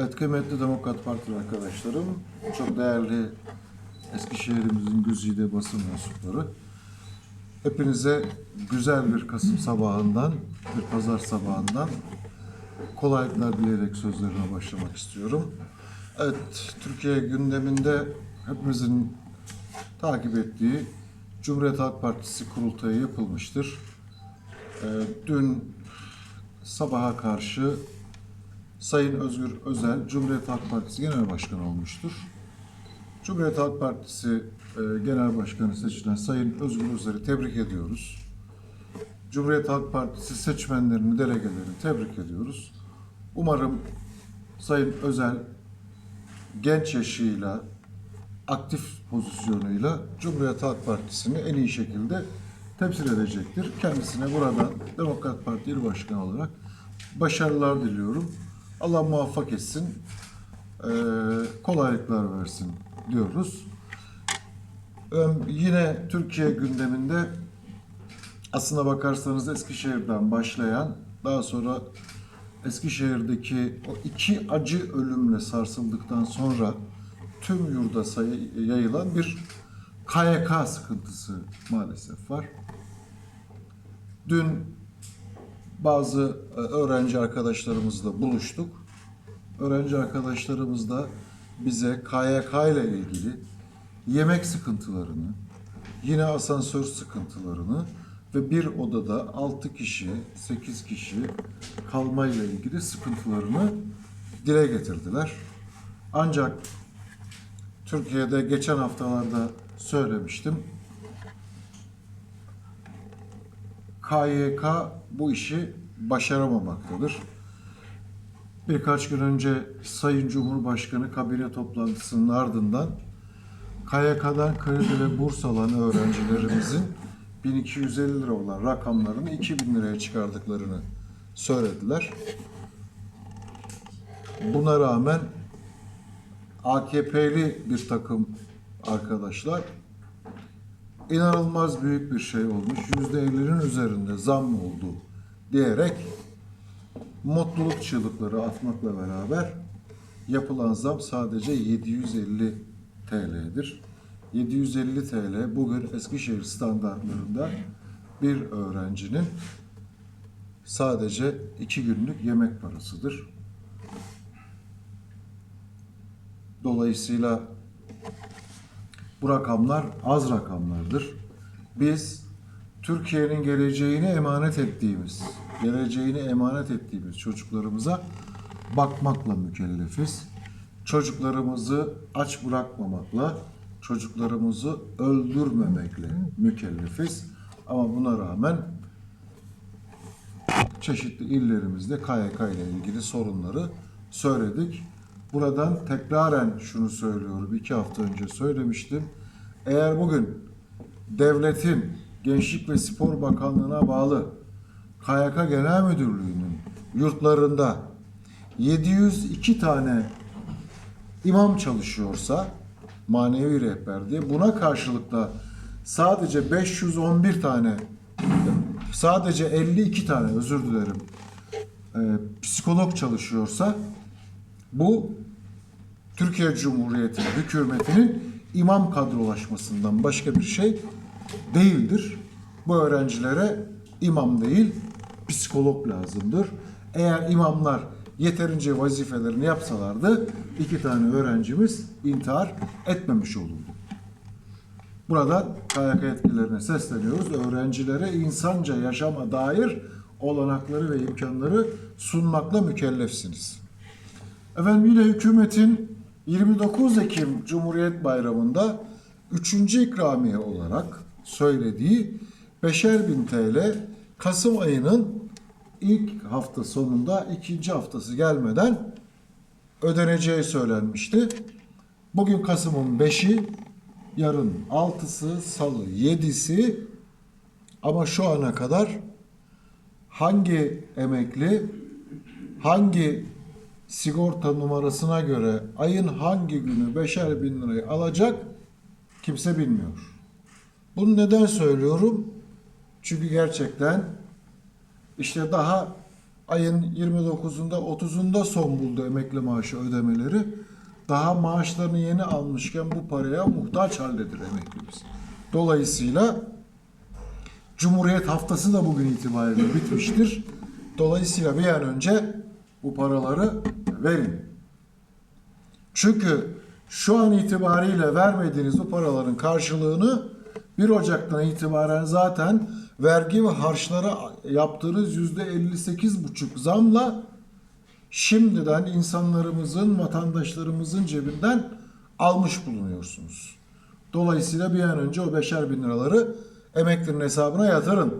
Evet kıymetli Demokrat Parti arkadaşlarım, çok değerli Eskişehir'imizin güzide basın mensupları. Hepinize güzel bir Kasım sabahından, bir pazar sabahından kolaylıklar dileyerek sözlerime başlamak istiyorum. Evet, Türkiye gündeminde hepimizin takip ettiği Cumhuriyet Halk Partisi kurultayı yapılmıştır. Ee, dün sabaha karşı Sayın Özgür Özel Cumhuriyet Halk Partisi Genel Başkanı olmuştur. Cumhuriyet Halk Partisi e, Genel Başkanı seçilen Sayın Özgür Özel'i tebrik ediyoruz. Cumhuriyet Halk Partisi seçmenlerini, delegelerini tebrik ediyoruz. Umarım Sayın Özel genç yaşıyla, aktif pozisyonuyla Cumhuriyet Halk Partisi'ni en iyi şekilde temsil edecektir. Kendisine buradan Demokrat Parti İl Başkanı olarak başarılar diliyorum. Allah muvaffak etsin, eee, kolaylıklar versin diyoruz. Öm, Yine Türkiye gündeminde aslına bakarsanız Eskişehir'den başlayan, daha sonra Eskişehir'deki o iki acı ölümle sarsıldıktan sonra tüm yurda yayılan bir KYK sıkıntısı maalesef var. Dün bazı e, öğrenci arkadaşlarımızla buluştuk. Öğrenci arkadaşlarımız da bize KYK ile ilgili yemek sıkıntılarını, yine asansör sıkıntılarını ve bir odada 6 kişi, 8 kişi kalmayla ilgili sıkıntılarını dile getirdiler. Ancak Türkiye'de geçen haftalarda söylemiştim. KYK bu işi başaramamaktadır. Birkaç gün önce Sayın Cumhurbaşkanı kabine toplantısının ardından KYK'dan kredi ve burs alan öğrencilerimizin 1250 lira olan rakamlarını 2000 liraya çıkardıklarını söylediler. Buna rağmen AKP'li bir takım arkadaşlar inanılmaz büyük bir şey olmuş. Yüzde elli'nin üzerinde zam oldu diyerek mutluluk çığlıkları atmakla beraber yapılan zam sadece 750 TL'dir. 750 TL bugün Eskişehir standartlarında bir öğrencinin sadece iki günlük yemek parasıdır. Dolayısıyla bu rakamlar az rakamlardır. Biz Türkiye'nin geleceğini emanet ettiğimiz, geleceğini emanet ettiğimiz çocuklarımıza bakmakla mükellefiz. Çocuklarımızı aç bırakmamakla, çocuklarımızı öldürmemekle mükellefiz. Ama buna rağmen çeşitli illerimizde KYK ile ilgili sorunları söyledik. Buradan tekraren şunu söylüyorum. iki hafta önce söylemiştim. Eğer bugün devletin Gençlik ve Spor Bakanlığı'na bağlı KYK Genel Müdürlüğü'nün yurtlarında 702 tane imam çalışıyorsa manevi rehber diye buna karşılık da sadece 511 tane sadece 52 tane özür dilerim e, psikolog çalışıyorsa bu Türkiye Cumhuriyeti hükümetinin imam kadrolaşmasından başka bir şey değildir. Bu öğrencilere imam değil, psikolog lazımdır. Eğer imamlar yeterince vazifelerini yapsalardı iki tane öğrencimiz intihar etmemiş olurdu. Buradan KYK yetkililerine sesleniyoruz. Öğrencilere insanca yaşama dair olanakları ve imkanları sunmakla mükellefsiniz. Efendim yine hükümetin 29 Ekim Cumhuriyet Bayramı'nda 3. ikramiye olarak söylediği 5'er bin TL Kasım ayının ilk hafta sonunda ikinci haftası gelmeden ödeneceği söylenmişti. Bugün Kasım'ın 5'i, yarın 6'sı, salı 7'si ama şu ana kadar hangi emekli hangi sigorta numarasına göre ayın hangi günü beşer bin lirayı alacak kimse bilmiyor. Bunu neden söylüyorum? Çünkü gerçekten işte daha ayın 29'unda 30'unda son buldu emekli maaşı ödemeleri. Daha maaşlarını yeni almışken bu paraya muhtaç haldedir emeklimiz. Dolayısıyla Cumhuriyet haftası da bugün itibariyle bitmiştir. Dolayısıyla bir an önce bu paraları verin. Çünkü şu an itibariyle vermediğiniz bu paraların karşılığını 1 Ocak'tan itibaren zaten vergi ve harçlara yaptığınız %58,5 zamla şimdiden insanlarımızın, vatandaşlarımızın cebinden almış bulunuyorsunuz. Dolayısıyla bir an önce o beşer bin liraları emeklinin hesabına yatırın.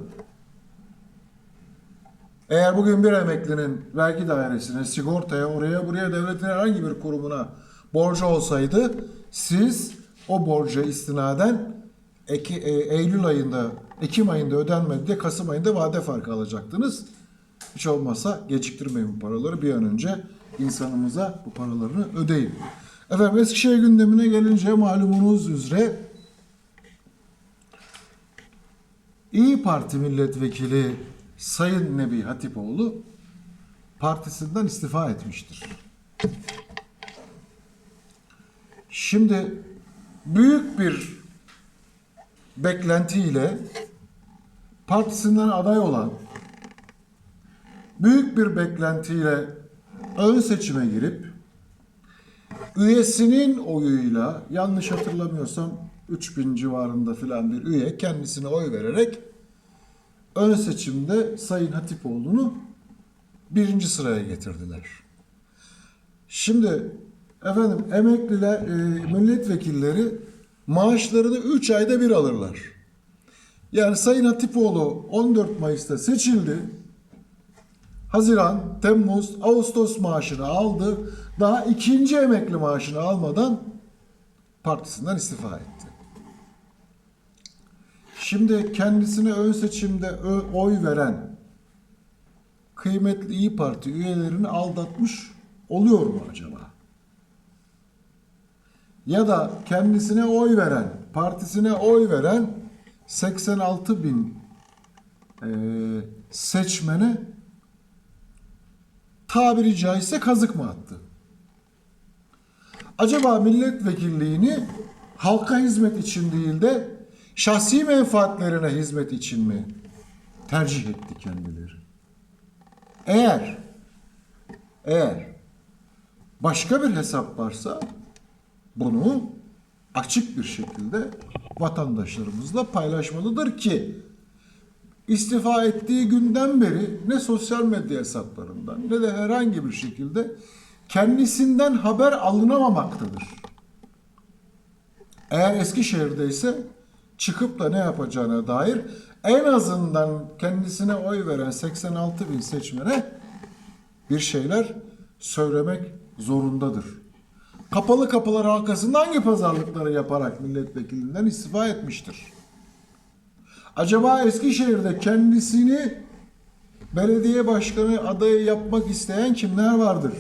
Eğer bugün bir emeklinin vergi dairesine, sigortaya, oraya buraya devletin herhangi bir kurumuna borcu olsaydı siz o borca istinaden Eki, e, Eylül ayında, Ekim ayında ödenmedi diye Kasım ayında vade farkı alacaktınız. Hiç olmazsa geciktirmeyin bu paraları bir an önce insanımıza bu paralarını ödeyin. Efendim Eskişehir gündemine gelince malumunuz üzere İyi Parti milletvekili Sayın Nebi Hatipoğlu partisinden istifa etmiştir. Şimdi büyük bir beklentiyle partisinden aday olan büyük bir beklentiyle ön seçime girip üyesinin oyuyla yanlış hatırlamıyorsam 3000 civarında filan bir üye kendisine oy vererek ön seçimde Sayın Hatipoğlu'nu birinci sıraya getirdiler. Şimdi efendim emekliler, e, milletvekilleri maaşlarını 3 ayda bir alırlar. Yani Sayın Hatipoğlu 14 Mayıs'ta seçildi. Haziran, Temmuz, Ağustos maaşını aldı. Daha ikinci emekli maaşını almadan partisinden istifa etti. Şimdi kendisine ön seçimde oy veren kıymetli İyi Parti üyelerini aldatmış oluyor mu acaba? Ya da kendisine oy veren, partisine oy veren 86 bin eee, seçmene tabiri caizse kazık mı attı? Acaba milletvekilliğini halka hizmet için değil de şahsi menfaatlerine hizmet için mi tercih etti kendileri? Eğer eğer başka bir hesap varsa bunu açık bir şekilde vatandaşlarımızla paylaşmalıdır ki istifa ettiği günden beri ne sosyal medya hesaplarından ne de herhangi bir şekilde kendisinden haber alınamamaktadır. Eğer Eskişehir'de ise çıkıp da ne yapacağına dair en azından kendisine oy veren 86 bin seçmene bir şeyler söylemek zorundadır. Kapalı kapılar arkasında hangi pazarlıkları yaparak milletvekilinden istifa etmiştir? Acaba Eskişehir'de kendisini belediye başkanı adayı yapmak isteyen kimler vardır?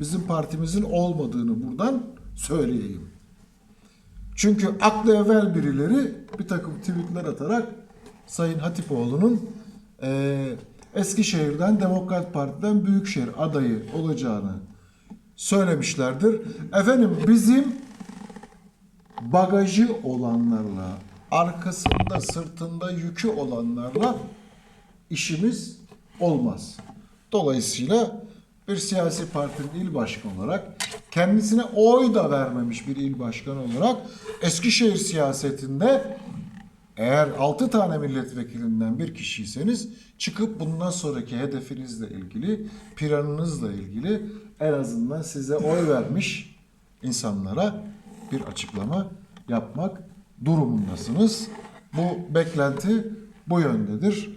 Bizim partimizin olmadığını buradan söyleyeyim. Çünkü aklı evvel birileri bir takım tweetler atarak Sayın Hatipoğlu'nun eee Eskişehir'den Demokrat Parti'den Büyükşehir adayı olacağını söylemişlerdir. Efendim bizim bagajı olanlarla, arkasında sırtında yükü olanlarla işimiz olmaz. Dolayısıyla bir siyasi partinin il başkanı olarak kendisine oy da vermemiş bir il başkanı olarak Eskişehir siyasetinde eğer 6 tane milletvekilinden bir kişiyseniz çıkıp bundan sonraki hedefinizle ilgili, planınızla ilgili en azından size oy vermiş insanlara bir açıklama yapmak durumundasınız. Bu beklenti bu yöndedir.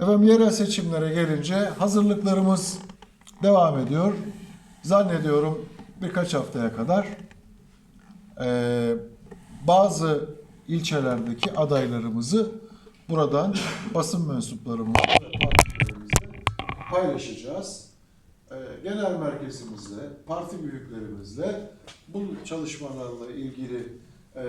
Efendim yerel seçimlere gelince hazırlıklarımız devam ediyor. Zannediyorum birkaç haftaya kadar eee, bazı ilçelerdeki adaylarımızı buradan basın mensuplarımızla paylaşacağız. Ee, genel merkezimizle, parti büyüklerimizle bu çalışmalarla ilgili e,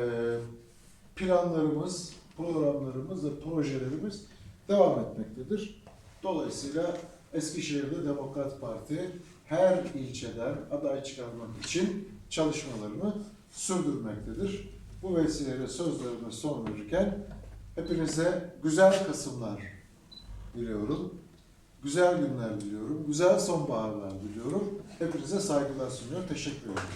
planlarımız, programlarımız ve projelerimiz devam etmektedir. Dolayısıyla Eskişehir'de Demokrat Parti her ilçeden aday çıkarmak için çalışmalarını sürdürmektedir. Bu vesileyle sözlerime son verirken hepinize güzel Kasımlar diliyorum. Güzel günler diliyorum. Güzel sonbaharlar diliyorum. Hepinize saygılar sunuyor. Teşekkür ederim.